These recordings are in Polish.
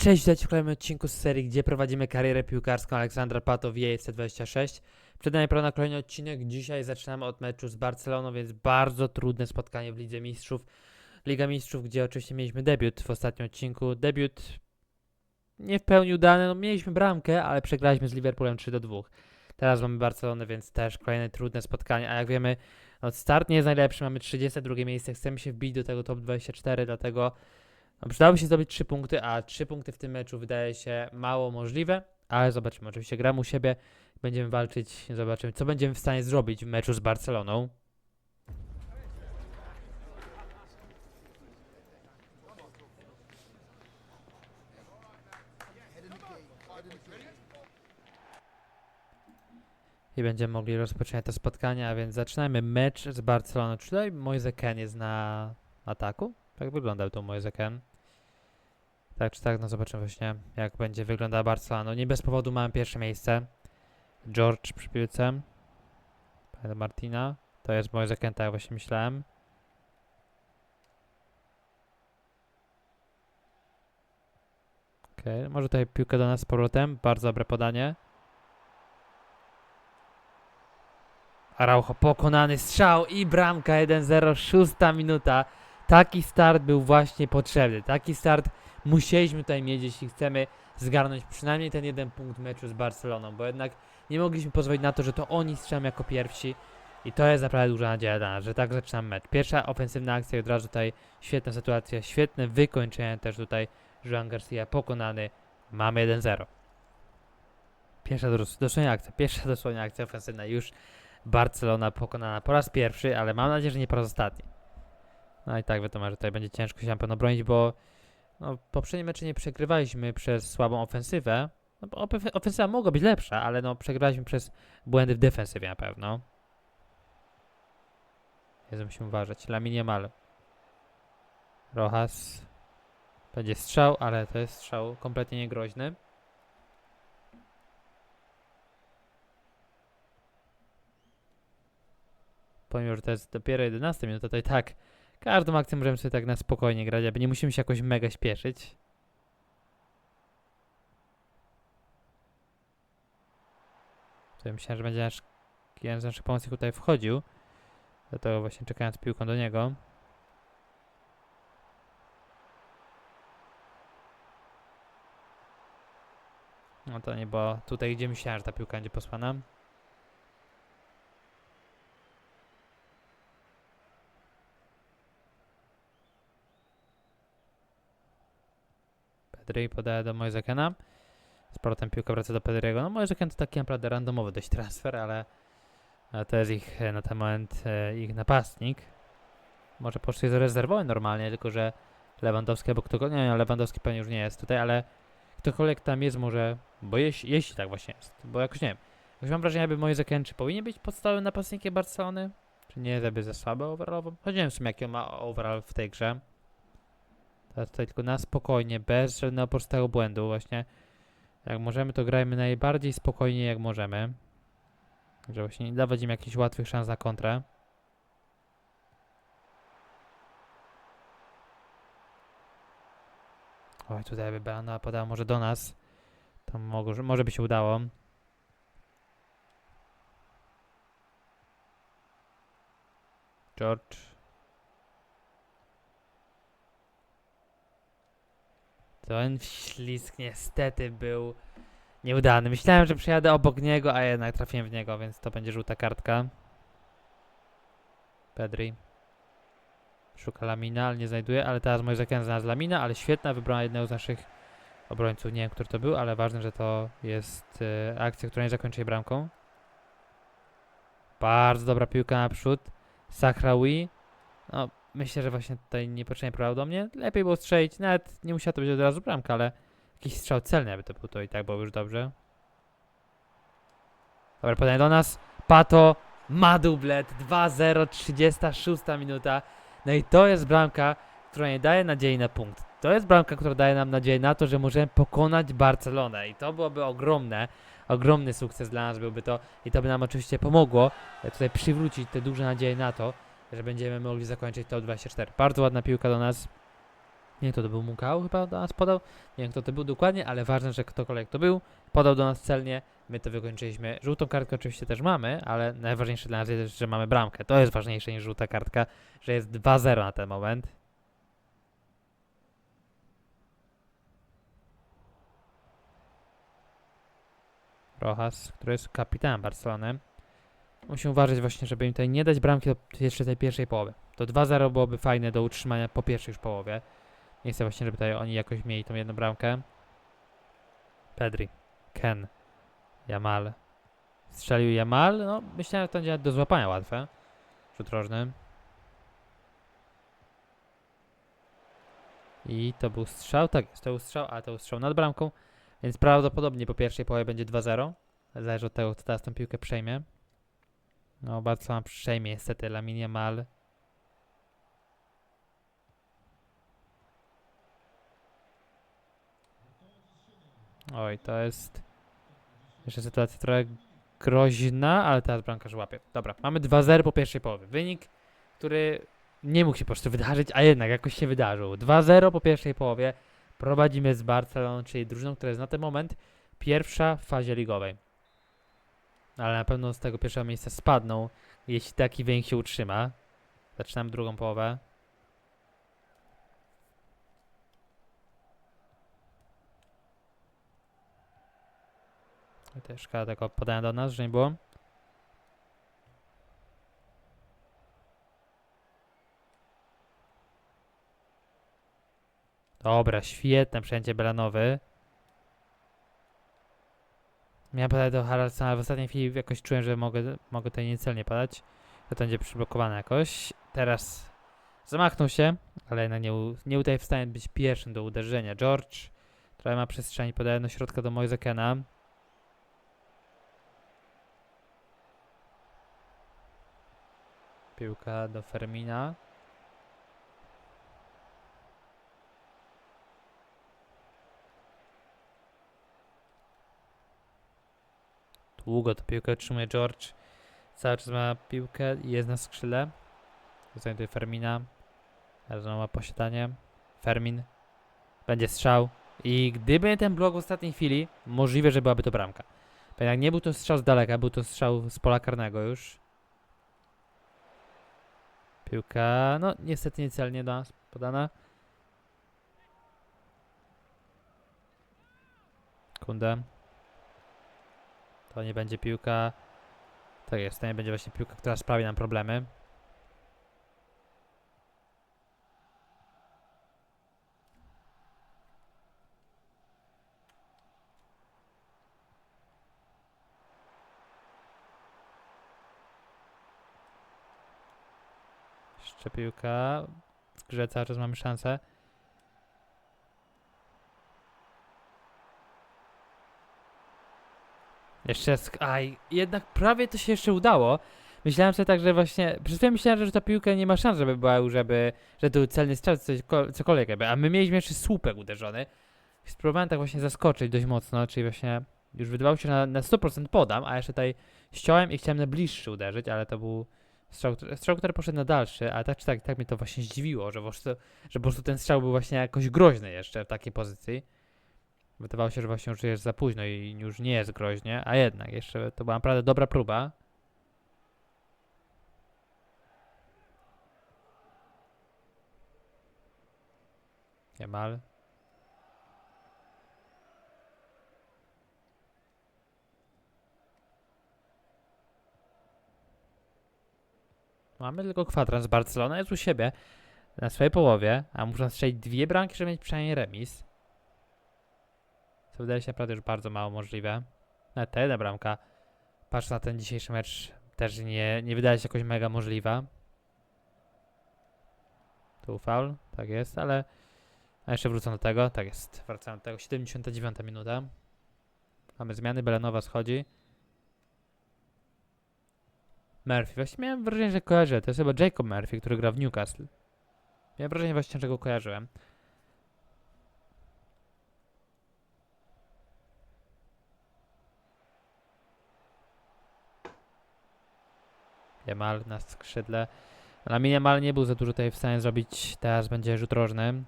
Cześć, witajcie w kolejnym odcinku z serii, gdzie prowadzimy karierę piłkarską Aleksandra Pato w JFC 26. Przed nami na kolejny odcinek. Dzisiaj zaczynamy od meczu z Barceloną, więc bardzo trudne spotkanie w Lidze Mistrzów. Liga Mistrzów, gdzie oczywiście mieliśmy debiut w ostatnim odcinku. Debiut nie w pełni udany, no mieliśmy bramkę, ale przegraliśmy z Liverpoolem 3 do 2. Teraz mamy Barcelonę, więc też kolejne trudne spotkanie, a jak wiemy, no start nie jest najlepszy, mamy 32 miejsce, chcemy się wbić do tego top 24, dlatego przydałoby się zdobyć 3 punkty, a 3 punkty w tym meczu wydaje się mało możliwe, ale zobaczymy. Oczywiście gram u siebie, będziemy walczyć, zobaczymy, co będziemy w stanie zrobić w meczu z Barceloną. I będziemy mogli rozpocząć to spotkanie, a więc zaczynamy mecz z Barceloną. Czy tutaj Moise Ken jest na ataku? Tak wyglądał to Moise Ken. Tak czy tak, no zobaczymy właśnie jak będzie wyglądała Barcelona. No nie bez powodu mamy pierwsze miejsce. George przy piłce. Panie Martina. To jest Ken, tak jak właśnie myślałem. Okej, może tutaj piłkę do nas z powrotem. Bardzo dobre podanie. Araujo pokonany strzał i bramka 1-0, szósta minuta. Taki start był właśnie potrzebny. Taki start musieliśmy tutaj mieć, jeśli chcemy zgarnąć przynajmniej ten jeden punkt meczu z Barceloną, bo jednak nie mogliśmy pozwolić na to, że to oni strzelają jako pierwsi i to jest naprawdę duża nadzieja dla nas, że tak zaczynam mecz. Pierwsza ofensywna akcja i od razu tutaj świetna sytuacja, świetne wykończenie też tutaj Joan Garcia pokonany. Mamy 1-0. Pierwsza dos- dosłownie akcja, pierwsza dosłownie akcja ofensywna już Barcelona pokonana po raz pierwszy, ale mam nadzieję, że nie po raz ostatni. No i tak wiadomo, że tutaj będzie ciężko się na pewno bronić, bo no, w poprzednim meczu nie przegrywaliśmy przez słabą ofensywę. No, bo ofe- ofensywa mogła być lepsza, ale no, przegrywaliśmy przez błędy w defensywie na pewno. Jezu, musimy uważać. Laminie Mal. Rojas. Będzie strzał, ale to jest strzał kompletnie niegroźny. Pomimo, że to jest dopiero 11 minuta, to i tak każdą akcję możemy sobie tak na spokojnie grać, aby nie musimy się jakoś mega śpieszyć. Tutaj myślałem, że będzie nasz jeden z naszych pomocników tutaj wchodził. Dlatego właśnie czekając piłką do niego. No to nie, bo tutaj gdzie myślałem, że ta piłka będzie posłana. Pedri podaje do Moisekena. Z powrotem piłka wraca do Pedriego. No Moiseken to taki naprawdę randomowy dość transfer, ale ale to jest ich e, na ten moment e, ich napastnik. Może poszli z normalnie, tylko że Lewandowski albo ktokolwiek, nie, Lewandowski pewnie już nie jest tutaj, ale ktokolwiek tam jest może, bo jeśli, jeśli tak właśnie jest, bo jakoś nie wiem. Jakoś mam wrażenie, aby Moise czy powinien być podstawowym napastnikiem Barcelony, czy nie, żeby za słabe overallowo. Choć nie wiem w sumie jaki on ma overall w tej grze. Tutaj tylko na spokojnie, bez żadnego prostego błędu właśnie. Jak możemy, to grajmy najbardziej spokojnie jak możemy. Że właśnie nie dawać im jakichś łatwych szans na kontrę. Oj, tutaj by Beana podała może do nas. To może, może by się udało. George. Ten ślisk niestety był Nieudany. Myślałem, że przejadę obok niego, a jednak trafiłem w niego, więc to będzie żółta kartka. Pedri. Szuka Lamina, ale nie znajduje, ale teraz Moise Ken znalazł Lamina, ale świetna wybrana jednego z naszych obrońców. Nie wiem, który to był, ale ważne, że to jest e, akcja, która nie zakończy się bramką. Bardzo dobra piłka naprzód. Sahraoui. No, myślę, że właśnie tutaj niepotrzebnie mnie. Lepiej było strzelić, nawet nie musiała to być od razu bramka, ale Jakiś strzał celny, aby to był to i tak było już dobrze. Dobra, podanie do nas. Pato ma dublet. 2-0, 36 minuta. No i to jest bramka, która nie daje nadziei na punkt. To jest bramka, która daje nam nadzieję na to, że możemy pokonać Barcelonę. I to byłoby ogromne, ogromny sukces dla nas byłby to. I to by nam oczywiście pomogło tutaj przywrócić te duże nadzieje na to, że będziemy mogli zakończyć top 24. Bardzo ładna piłka do nas. Nie kto to był Mukał, chyba do nas podał. Nie wiem, kto to był dokładnie, ale ważne, że ktokolwiek to był, podał do nas celnie. My to wykończyliśmy. Żółtą kartkę oczywiście też mamy, ale najważniejsze dla nas jest, że mamy bramkę. To jest ważniejsze niż żółta kartka, że jest 2-0 na ten moment. Rojas, który jest kapitanem Barcelony. Musimy uważać właśnie, żeby im tutaj nie dać bramki do jeszcze tej pierwszej połowy. To 2-0 byłoby fajne do utrzymania po pierwszej już połowie. Nie chcę właśnie, żeby tutaj oni jakoś mieli tą jedną bramkę. Pedri, Ken, Jamal. Strzelił Jamal. No, myślałem, że to będzie do złapania łatwe. Rzut rożny. I to był strzał, tak jest, to był strzał, a to był strzał nad bramką. Więc prawdopodobnie po pierwszej połowie będzie 2-0. Zależy od tego, kto teraz tą piłkę przejmie. No, Barcelona przejmie niestety Lamine Yamal. Oj, to jest jeszcze sytuacja trochę groźna, ale teraz bramkarz łapie. Dobra, mamy 2-0 po pierwszej połowie. Wynik, który nie mógł się po prostu wydarzyć, a jednak jakoś się wydarzył. 2-0 po pierwszej połowie. Prowadzimy z Barceloną, czyli drużyną, która jest na ten moment pierwsza w fazie ligowej. Ale na pewno z tego pierwszego miejsca spadną, jeśli taki wynik się utrzyma. Zaczynamy drugą połowę. I Też szkoda tego podania do nas, że nie było. Dobra, świetne przejęcie Belanowy. Miałem podać do Haraldsona, ale w ostatniej chwili jakoś czułem, że mogę, mogę tutaj niecelnie podać. Że to będzie przyblokowane jakoś. Teraz zamachnął się, ale nie, nie udaje w stanie być pierwszym do uderzenia. George trochę ma przestrzeni, podaje do środka do Moisekena. Piłka do Fermina. Długo to piłkę otrzymuje George. Cały czas ma piłkę i jest na skrzydle. Znajduje Fermina. Znowu ma posiadanie. Fermin. Będzie strzał. I gdyby ten blok w ostatniej chwili, możliwe, że byłaby to bramka. Jednak nie był to strzał z daleka, był to strzał z pola karnego już. Piłka, no niestety niecelnie do nas podana. Kundę. To nie będzie piłka. Tak jest, to nie będzie właśnie piłka, która sprawi nam problemy. Jeszcze piłka. W grze cały czas mamy szansę. Jeszcze sk- Aj, jednak prawie to się jeszcze udało. Myślałem sobie tak, że właśnie. Przez chwilę myślałem, że ta piłka nie ma szans, żeby była, już, żeby. że był celny strzał, coś, cokolwiek jakby. A my mieliśmy jeszcze słupek uderzony. Spróbowałem tak właśnie zaskoczyć dość mocno, czyli właśnie. Już wydawało się, że na, na 100% podam, a jeszcze tutaj ściąłem i chciałem na bliższy uderzyć, ale to był strzał, strzał, który poszedł na dalszy, ale tak czy tak, tak mnie to właśnie zdziwiło, że po prostu, że po prostu ten strzał był właśnie jakoś groźny jeszcze w takiej pozycji. Wydawało się, że właśnie już jest za późno i już nie jest groźnie, a jednak jeszcze to była naprawdę dobra próba. Jamal. Mamy tylko kwadrans. Barcelona jest u siebie na swojej połowie, a muszą strzelić dwie bramki, żeby mieć przynajmniej remis. Co wydaje się naprawdę już bardzo mało możliwe. Nawet ta jedna bramka, patrząc na ten dzisiejszy mecz, też nie, nie wydaje się jakoś mega możliwa. Tu faul, tak jest, ale a jeszcze wrócę do tego, tak jest, wracamy do tego, 79 minuta. Mamy zmiany, Belanowa schodzi. Murphy, właśnie miałem wrażenie, że kojarzę, to jest chyba Jacob Murphy, który gra w Newcastle. Miałem wrażenie właśnie, że go kojarzyłem. Jamal na skrzydle. Lamin Jamal nie był za dużo tutaj w stanie zrobić. Teraz będzie rzut rożny.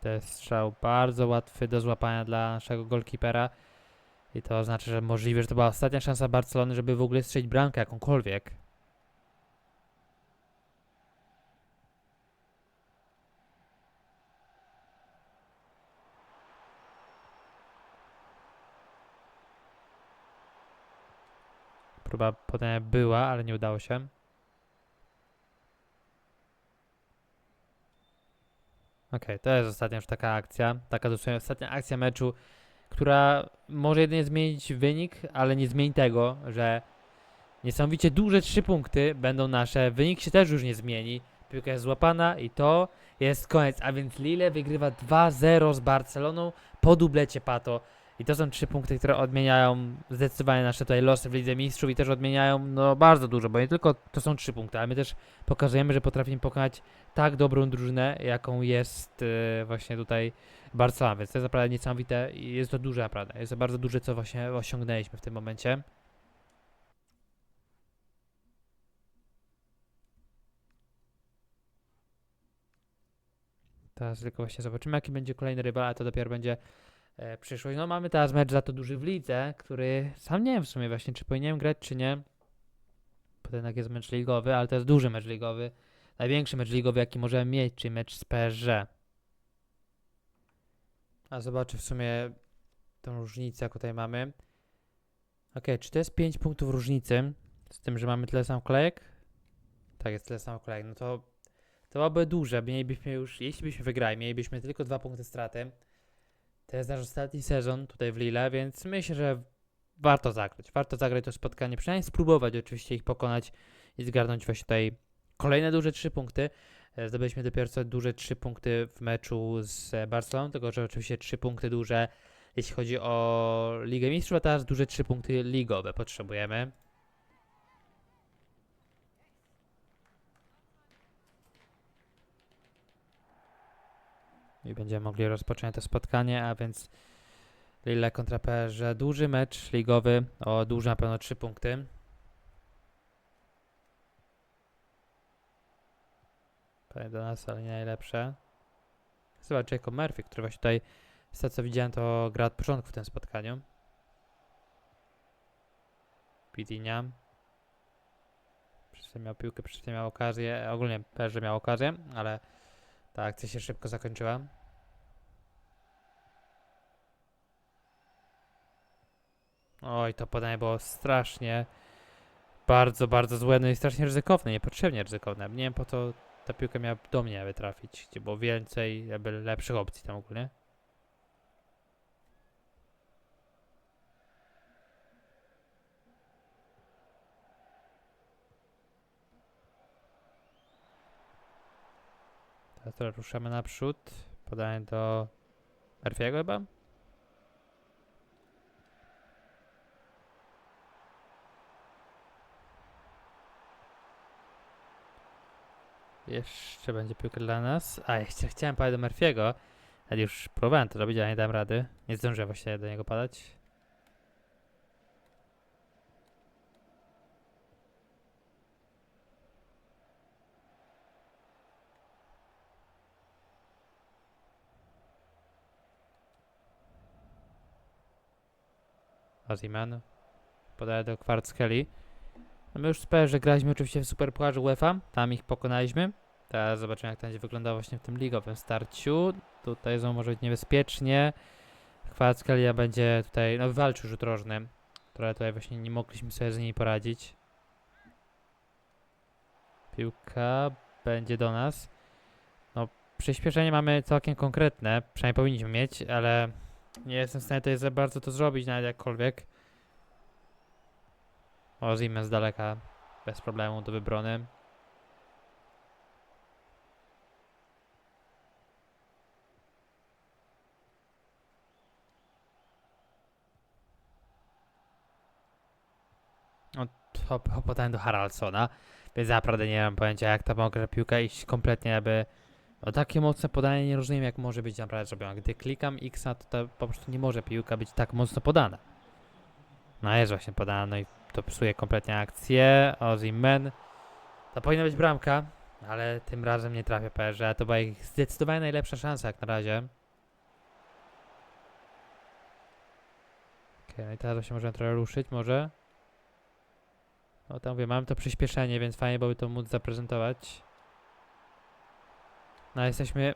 To jest strzał bardzo łatwy do złapania dla naszego golkipera. I to oznacza, że możliwe, że to była ostatnia szansa Barcelony, żeby w ogóle strzelić bramkę jakąkolwiek. Próba podania była, ale nie udało się. Okej, to jest ostatnia już taka akcja. Taka dosłownie ostatnia akcja meczu, która może jedynie zmienić wynik, ale nie zmieni tego, że niesamowicie duże trzy punkty będą nasze. Wynik się też już nie zmieni. Piłka jest złapana i to jest koniec. A więc Lille wygrywa 2-0 z Barceloną po dublecie Pato. I to są trzy punkty, które odmieniają zdecydowanie nasze tutaj losy w Lidze Mistrzów i też odmieniają no bardzo dużo, bo nie tylko to są trzy punkty, ale my też pokazujemy, że potrafimy pokonać tak dobrą drużynę, jaką jest e, właśnie tutaj Barcelona, więc to jest naprawdę niesamowite i jest to duże naprawdę, jest to bardzo duże, co właśnie osiągnęliśmy w tym momencie. Teraz tylko właśnie zobaczymy, jaki będzie kolejny rywal, a to dopiero będzie przyszłość. No mamy teraz mecz za to duży w lidze, który sam nie wiem w sumie właśnie, czy powinienem grać, czy nie. Bo to jednak jest mecz ligowy, ale to jest duży mecz ligowy. Największy mecz ligowy, jaki możemy mieć, czyli mecz z PSG. A zobaczę w sumie tą różnicę, jaką tutaj mamy. Ok, czy to jest 5 punktów różnicy? Z tym, że mamy tyle samo kolejek? Tak, jest tyle samo kolejek. No to to byłoby duże. Mielibyśmy już, jeśli byśmy wygrali, mielibyśmy tylko dwa punkty straty. To jest nasz ostatni sezon tutaj w Lille, więc myślę, że warto zagrać. Warto zagrać to spotkanie, przynajmniej spróbować oczywiście ich pokonać i zgarnąć właśnie tutaj kolejne duże trzy punkty. E, Zdobyliśmy dopiero co duże trzy punkty w meczu z Barceloną, tylko że oczywiście trzy punkty duże, jeśli chodzi o Ligę Mistrzów, a teraz duże trzy punkty ligowe potrzebujemy. I będziemy mogli rozpocząć to spotkanie, a więc Lille kontra PSG. Duży mecz ligowy o duży na pewno 3 punkty. Pewnie do nas, ale nie najlepsze. Zobacz Jacob Murphy, który właśnie tutaj, z tego co widziałem, to gra od początku w tym spotkaniu. Pidinia. Przecież miał piłkę, przecież miał okazję. Ogólnie PSG miał okazję, ale ta akcja się szybko zakończyła. Oj, to podanie było strasznie, bardzo, bardzo złe, no i strasznie ryzykowne, niepotrzebnie ryzykowne. Nie wiem po co ta piłka miała do mnie aby trafić, gdzie było więcej, jakby lepszych opcji tam ogólnie. Teraz teraz ruszamy naprzód. Podanie do Murphy'ego chyba? Jeszcze będzie piłka dla nas. A, jeszcze chciałem padać do Murphy'ego. Ale już próbowałem to robić, ale nie dałem rady. Nie zdążyłem właśnie do niego padać. Oziman. Podaje do Kwartskeli. No my już sprawia, że graliśmy oczywiście w Superpucharze UEFA. Tam ich pokonaliśmy. Teraz zobaczymy jak to będzie wyglądało właśnie w tym ligowym starciu. Tutaj znowu może być niebezpiecznie. Kwartskelia będzie tutaj, no walczył rzut rożny. Które tutaj właśnie nie mogliśmy sobie z niej poradzić. Piłka będzie do nas. No przyspieszenie mamy całkiem konkretne. Przynajmniej powinniśmy mieć, ale nie jestem w stanie tutaj za bardzo to zrobić nawet jakkolwiek. O, Siemens z daleka, bez problemu do wybrony. No, to podanie do Haraldsona, więc naprawdę nie mam pojęcia jak ta mogła piłka iść kompletnie, aby... No takie mocne podanie nie rozumiem jak może być naprawdę zrobione. Gdy klikam X, to, to po prostu nie może piłka być tak mocno podana. No jest właśnie podana, no i to psuje kompletnie akcję. Ozzy Men. To powinna być bramka. Ale tym razem nie trafia PSG. To była ich zdecydowanie najlepsza szansa jak na razie. Okej, no i teraz się możemy trochę ruszyć, może. No tam mówię, mam to przyspieszenie, więc fajnie byłoby to móc zaprezentować. No jesteśmy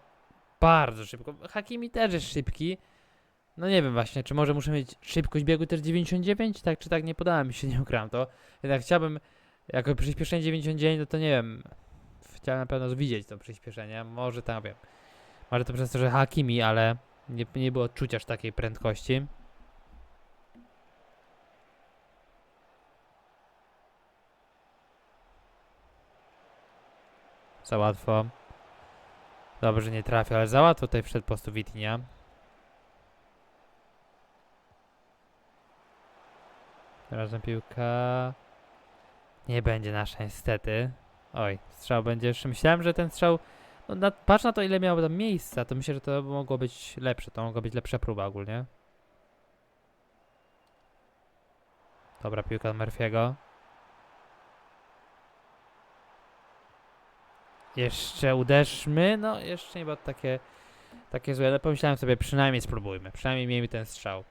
bardzo szybko. Hakimi też jest szybki. No nie wiem właśnie, czy może muszę mieć szybkość biegu też 99? Tak czy tak nie podała mi się, nie ukram to. Jednak chciałbym jako przyspieszenie 99, no to nie wiem. Chciałem na pewno widzieć to przyspieszenie. Może tam wiem. Może to przez to, że Hakimi, ale nie, nie było odczucia aż takiej prędkości. Za łatwo. Dobrze, nie trafił, ale za łatwo tutaj wszedł po prostu Witnia. Razem piłka. Nie będzie nasza niestety. Oj, strzał będzie jeszcze. Myślałem, że ten strzał. No, na, patrz na to, ile miało tam miejsca, to myślę, że to mogło być lepsze. To mogła być lepsza próba ogólnie. Dobra, piłka Murphy'ego. Jeszcze uderzmy. No, jeszcze nie było takie, takie złe. Ale pomyślałem sobie, przynajmniej spróbujmy. Przynajmniej miejmy ten strzał.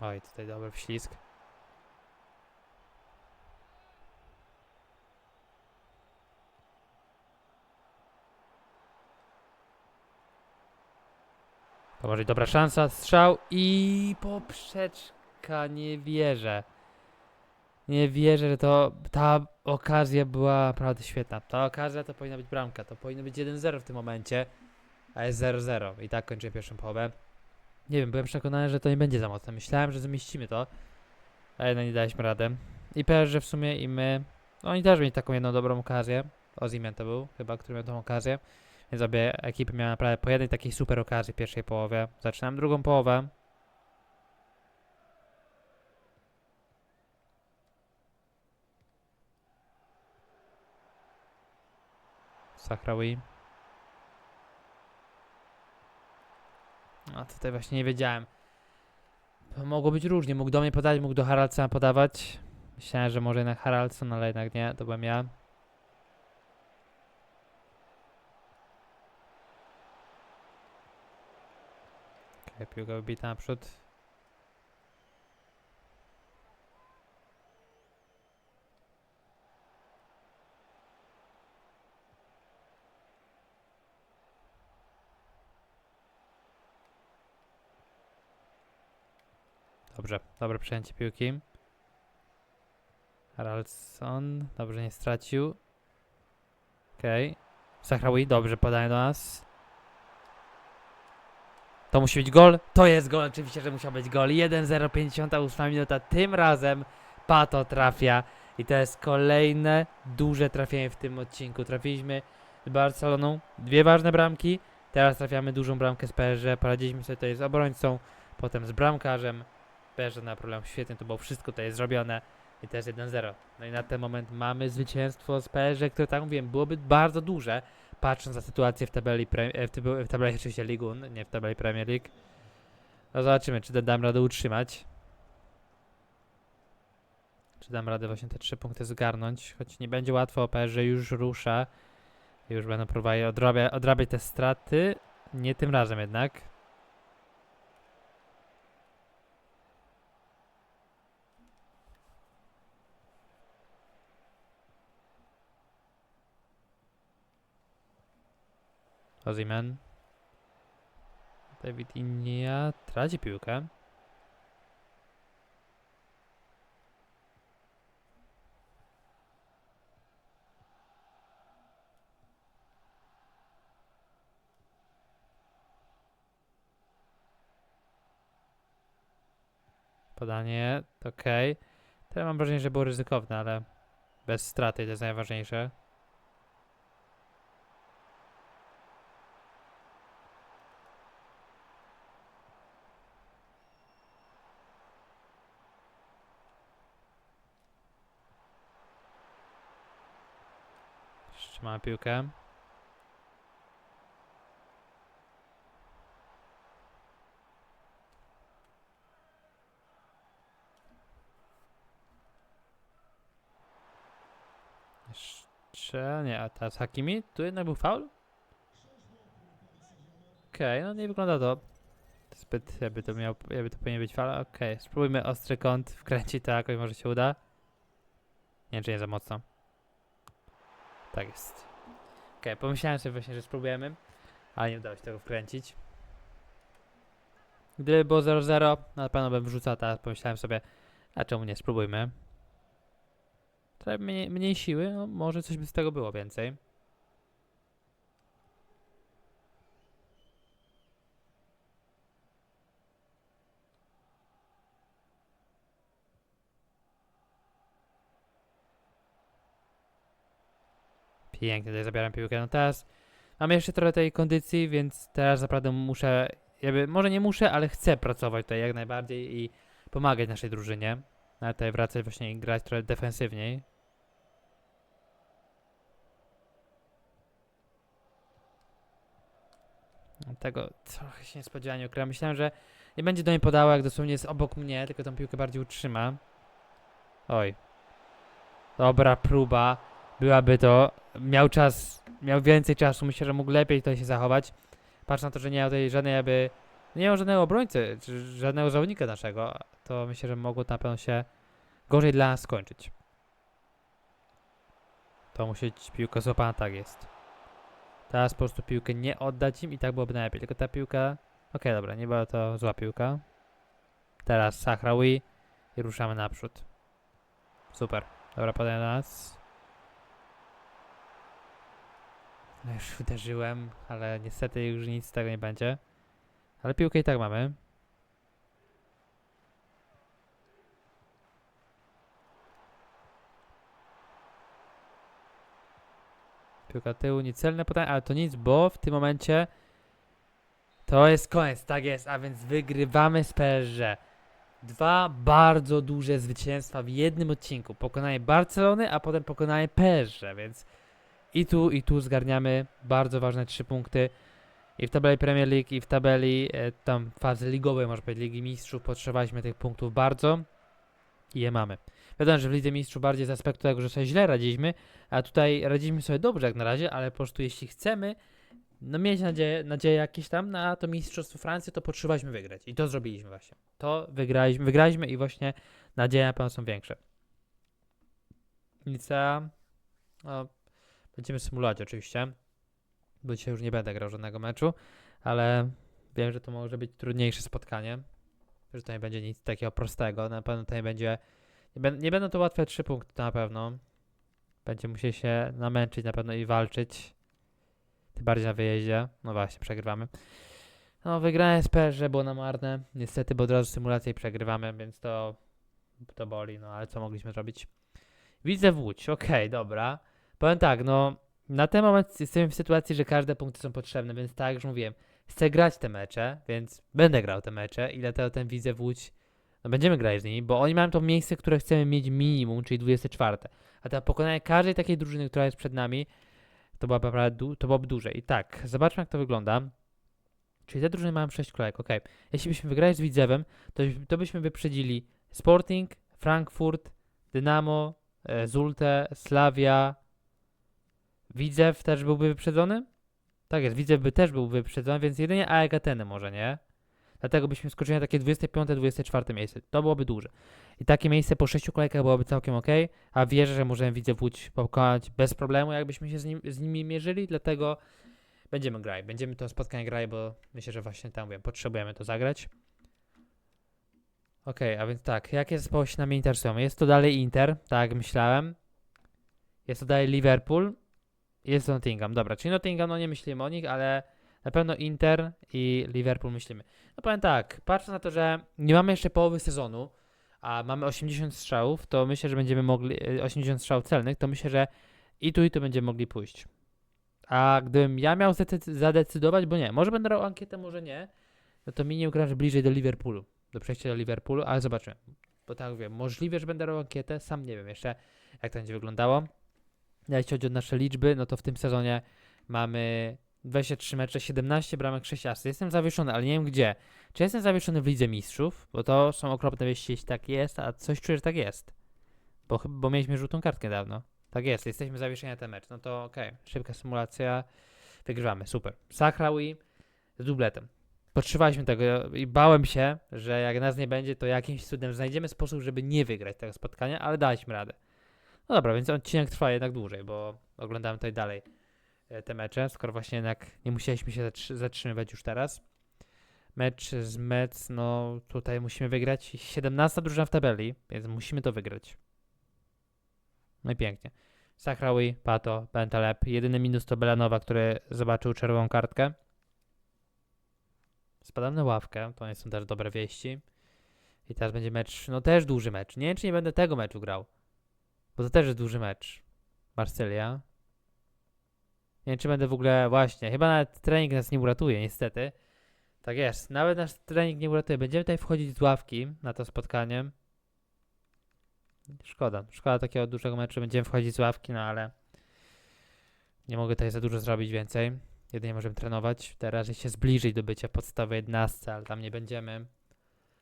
Oj, tutaj dobry wślizg. To może dobra szansa, strzał i poprzeczka, nie wierzę. Nie wierzę, że to, ta okazja była naprawdę świetna. Ta okazja to powinna być bramka, to powinno być 1-0 w tym momencie, a jest 0-0 i tak kończę pierwszą połowę. Nie wiem, byłem przekonany, że to nie będzie za mocne. Myślałem, że zamieścimy to, ale jednak nie daliśmy radę. I że w sumie i my, no oni też mieli taką jedną dobrą okazję. Ozymian to był chyba, który miał tą okazję. Więc obie ekipy miały naprawdę po jednej takiej super okazji w pierwszej połowie. Zaczynam drugą połowę. Sahrawi. A tutaj właśnie nie wiedziałem. Mogło być różnie. Mógł do mnie podać, mógł do Haraldsona podawać. Myślałem, że może jednak Haraldson, ale jednak nie. To byłem ja. Okej, piłka wybita naprzód. Dobrze, dobre przejęcie piłki. Haraldson, dobrze nie stracił. Okej. Okay. Sahrawi, dobrze podaje do nas. To musi być gol. To jest gol, oczywiście, że musiał być gol. 1-0, 58 minuta. Tym razem Pato trafia. I to jest kolejne duże trafienie w tym odcinku. Trafiliśmy z Barceloną. Dwie ważne bramki. Teraz trafiamy dużą bramkę z PSG. Poradziliśmy sobie tutaj z obrońcą, potem z bramkarzem. PSG na problem świetnie, to było wszystko tutaj zrobione. I też 1-0. No i na ten moment mamy zwycięstwo z PSG, które tak mówiłem, byłoby bardzo duże, patrząc na sytuację w tabeli, e, w, tabeli oczywiście Ligun, nie w tabeli Premier League. No zobaczymy, czy dam radę utrzymać. Czy dam radę właśnie te trzy punkty zgarnąć, choć nie będzie łatwo, PSG już rusza. Już będą próbowali odrabia, odrabiać te straty. Nie tym razem jednak. Ozyman. David Inia traci piłkę. Podanie, ok. Teraz mam wrażenie, że było ryzykowne, ale bez straty to jest najważniejsze. ma piłkę. Jeszcze nie, a teraz Hakimi? Tu jednak był faul? Okej, okay, no nie wygląda to zbyt, jakby to miał, jakby to powinien być fala. Okej, okay, spróbujmy ostry kąt wkręcić tak, to jakoś, może się uda. Nie, czy nie za mocno. Tak jest. Okej, pomyślałem sobie właśnie, że spróbujemy, ale nie udało się tego wkręcić. Gdyby było 0-0, na pewno bym wrzucał, teraz pomyślałem sobie, a czemu nie, spróbujmy. Trochę mniej, mniej siły, no może coś by z tego było więcej. Pięknie, tutaj zabieram piłkę. No teraz mam jeszcze trochę tej kondycji, więc teraz naprawdę muszę, jakby, może nie muszę, ale chcę pracować tutaj jak najbardziej i pomagać naszej drużynie. Ale tutaj wracać właśnie i grać trochę defensywniej. No Tego trochę się niespodziewanie ukryłem. Myślałem, że nie będzie do mnie podała, jak dosłownie jest obok mnie, tylko tą piłkę bardziej utrzyma. Oj. Dobra próba. Byłaby to. Miał czas, miał więcej czasu. Myślę, że mógł lepiej tutaj się zachować. Patrz na to, że nie miał tutaj żadnej jakby... Nie miał żadnego obrońcy, czy żadnego zawodnika naszego. To myślę, że mogło na pewno się gorzej dla nas skończyć. To musi być piłka złapana, tak jest. Teraz po prostu piłkę nie oddać im i tak byłoby najlepiej. Tylko ta piłka... Okej, dobra, nie była to zła piłka. Teraz Sahrawi i ruszamy naprzód. Super. Dobra, podaję do nas. No już uderzyłem, ale niestety już nic z tego nie będzie. Ale piłkę i tak mamy. Piłka tyłu, niecelne podanie, ale to nic, bo w tym momencie to jest koniec, tak jest, a więc wygrywamy z PSG. Dwa bardzo duże zwycięstwa w jednym odcinku. Pokonanie Barcelony, a potem pokonanie PSG, więc i tu, i tu zgarniamy bardzo ważne trzy punkty. I w tabeli Premier League, i w tabeli e, tam fazy ligowej, może powiedzieć, Ligi Mistrzów, potrzebowaliśmy tych punktów bardzo i je mamy. Wiadomo, że w Lidze Mistrzów bardziej z aspektu tego, że sobie źle radziliśmy, a tutaj radziliśmy sobie dobrze jak na razie, ale po prostu jeśli chcemy no mieć nadzieję, nadzieję jakieś tam na to Mistrzostwo Francji, to potrzebowaliśmy wygrać. I to zrobiliśmy właśnie. To wygraliśmy, wygraliśmy i właśnie nadzieje na pewno są większe. Nica, no, będziemy symulować oczywiście, bo dzisiaj już nie będę grał żadnego meczu, ale wiem, że to może być trudniejsze spotkanie, że to nie będzie nic takiego prostego, na pewno to nie będzie, nie, nie będą to łatwe trzy punkty na pewno. Będziemy musieli się namęczyć na pewno i walczyć. Tym bardziej na wyjeździe. No właśnie, przegrywamy. No, wygrałem z PSG było na marne. Niestety, bo od razu symulację przegrywamy, więc to, to boli, no ale co mogliśmy zrobić? Widzę Łódź, okej, dobra. Powiem tak, no, na ten moment jesteśmy w sytuacji, że każde punkty są potrzebne, więc tak już mówiłem, chcę grać te mecze, więc będę grał te mecze i dlatego ten widzę w Łódź, no będziemy grać z nimi, bo oni mają to miejsce, które chcemy mieć minimum, czyli 24. A to pokonanie każdej takiej drużyny, która jest przed nami, to była naprawdę to byłoby duże. I tak, zobaczmy jak to wygląda. Czyli te drużyny mają 6 kolejek, ok. Jeśli byśmy wygrali z Widzewem, to, to byśmy wyprzedzili Sporting, Frankfurt, Dynamo, e, Zulte, Slavia. Widzew też byłby wyprzedzony? Tak jest, Widzew by też był wyprzedzony, więc jedynie AEK Ateny może, nie? Dlatego byśmy skoczyli na takie 25-24 miejsce. To byłoby duże. I takie miejsce po 6 kolejkach byłoby całkiem ok, a wierzę, że możemy widzę Łódź pokonać bez problemu, jakbyśmy się z, nim, z nimi mierzyli, dlatego będziemy grać. Będziemy to spotkanie grać, bo myślę, że właśnie tam mówię, potrzebujemy to zagrać. Ok, a więc tak, jakie zespoły się nami interesują? Jest to dalej Inter, tak myślałem. Jest to dalej Liverpool. Jest Nottingham. Dobra, czyli Nottingham, no nie myślimy o nich, ale na pewno Inter i Liverpool myślimy. No powiem tak, patrząc na to, że nie mamy jeszcze połowy sezonu, a mamy 80 strzałów, to myślę, że będziemy mogli, e, 80 strzałów celnych, to myślę, że i tu, i tu będziemy mogli pójść. A gdybym ja miał zadecydować, bo nie, może będę robił ankietę, może nie, no to mi nie ugrasz bliżej do Liverpoolu, do przejścia do Liverpoolu, ale zobaczymy. Bo tak wiem, możliwe, że będę robił ankietę, sam nie wiem jeszcze, jak to będzie wyglądało. Jeśli chodzi o nasze liczby, no to w tym sezonie mamy 23 mecze, 17 bramek, 6 asy. Jestem zawieszony, ale nie wiem gdzie. Czy jestem zawieszony w Lidze Mistrzów? Bo to są okropne wieści, jeśli tak jest, a coś czuję, że tak jest. Bo, bo mieliśmy żółtą kartkę dawno. Tak jest, jesteśmy zawieszeni na ten mecz. No to okej, szybka symulacja. Wygrywamy, super. Sahrawi z dubletem. Potrzebowaliśmy tego i bałem się, że jak nas nie będzie, to jakimś cudem znajdziemy sposób, żeby nie wygrać tego spotkania, ale daliśmy radę. No dobra, więc odcinek trwa jednak dłużej, bo oglądamy tutaj dalej e, te mecze, skoro właśnie jednak nie musieliśmy się zatrzy- zatrzymywać już teraz. Mecz z Mets, no tutaj musimy wygrać. 17 drużyna w tabeli, więc musimy to wygrać. No i pięknie. Sahrawi, Pato, Bentaleb. Jedyny minus to Belanowa, który zobaczył czerwoną kartkę. Spadam na ławkę, to nie są też dobre wieści. I teraz będzie mecz, no też duży mecz. Nie wiem, czy nie będę tego meczu grał. Bo to też jest duży mecz. Marsylia. Nie wiem, czy będę w ogóle, właśnie, chyba nawet trening nas nie uratuje, niestety. Tak jest, nawet nasz trening nie uratuje. Będziemy tutaj wchodzić z ławki na to spotkanie. Szkoda, szkoda takiego dużego meczu. Będziemy wchodzić z ławki, no ale nie mogę tutaj za dużo zrobić więcej. Jedynie możemy trenować. Teraz się zbliżyć do bycia w podstawowej 11, ale tam nie będziemy.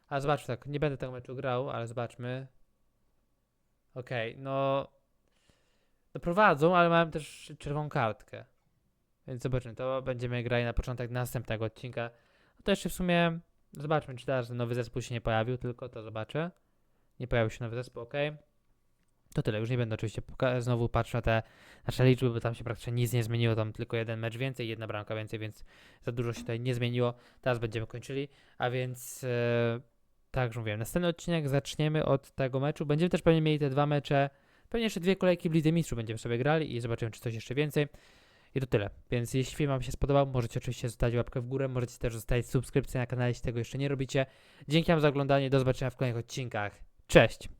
A zobaczmy, tak, nie będę tego meczu grał, ale zobaczmy. Okej, no. No prowadzą, ale mają też czerwoną kartkę. Więc zobaczymy, to będziemy grali na początek następnego odcinka. No to jeszcze w sumie zobaczmy, czy teraz nowy zespół się nie pojawił, tylko to zobaczę. Nie pojawił się nowy zespół, ok. To tyle, już nie będę oczywiście znowu patrzył na te nasze liczby, bo tam się praktycznie nic nie zmieniło, tam tylko jeden mecz więcej, jedna bramka więcej, więc za dużo się tutaj nie zmieniło. Teraz będziemy kończyli, a więc e, tak już mówiłem, następny odcinek zaczniemy od tego meczu. Będziemy też pewnie mieli te dwa mecze, pewnie jeszcze dwie kolejki w Lidze Mistrzów będziemy sobie grali i zobaczymy, czy coś jeszcze więcej. I to tyle. Więc jeśli film Wam się spodobał, możecie oczywiście zostawić łapkę w górę, możecie też zostawić subskrypcję na kanale, jeśli tego jeszcze nie robicie. Dzięki Wam za oglądanie, do zobaczenia w kolejnych odcinkach. Cześć!